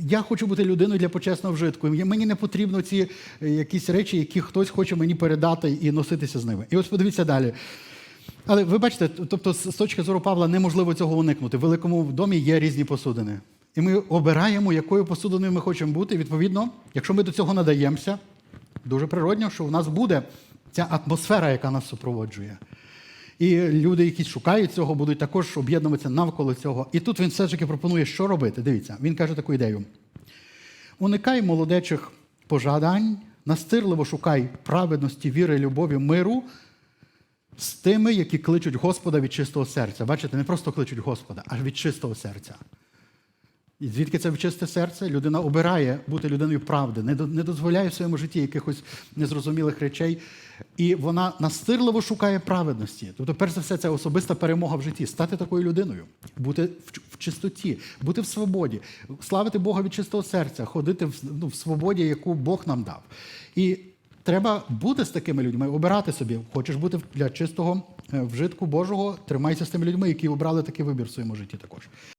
я хочу бути людиною для почесного вжитку. Мені не потрібно ці е, якісь речі, які хтось хоче мені передати і носитися з ними. І ось подивіться далі. Але ви бачите, тобто з точки зору Павла неможливо цього уникнути. В великому домі є різні посудини. І ми обираємо, якою посудиною ми хочемо бути. Відповідно, якщо ми до цього надаємося, дуже природньо, що у нас буде ця атмосфера, яка нас супроводжує. І люди, які шукають цього, будуть також об'єднуватися навколо цього. І тут він все ж таки пропонує, що робити. Дивіться, він каже таку ідею: уникай молодечих пожадань, настирливо шукай праведності, віри, любові, миру з тими, які кличуть Господа від чистого серця. Бачите, не просто кличуть Господа, а від чистого серця. І звідки це чисте серце? Людина обирає бути людиною правди, не до- не дозволяє в своєму житті якихось незрозумілих речей. І вона настирливо шукає праведності. Тобто, перш за все, це особиста перемога в житті, стати такою людиною, бути в, в чистоті, бути в свободі, славити Бога від чистого серця, ходити в, ну, в свободі, яку Бог нам дав. І треба бути з такими людьми, обирати собі. Хочеш бути для чистого е, вжитку Божого, тримайся з тими людьми, які обрали такий вибір в своєму житті також.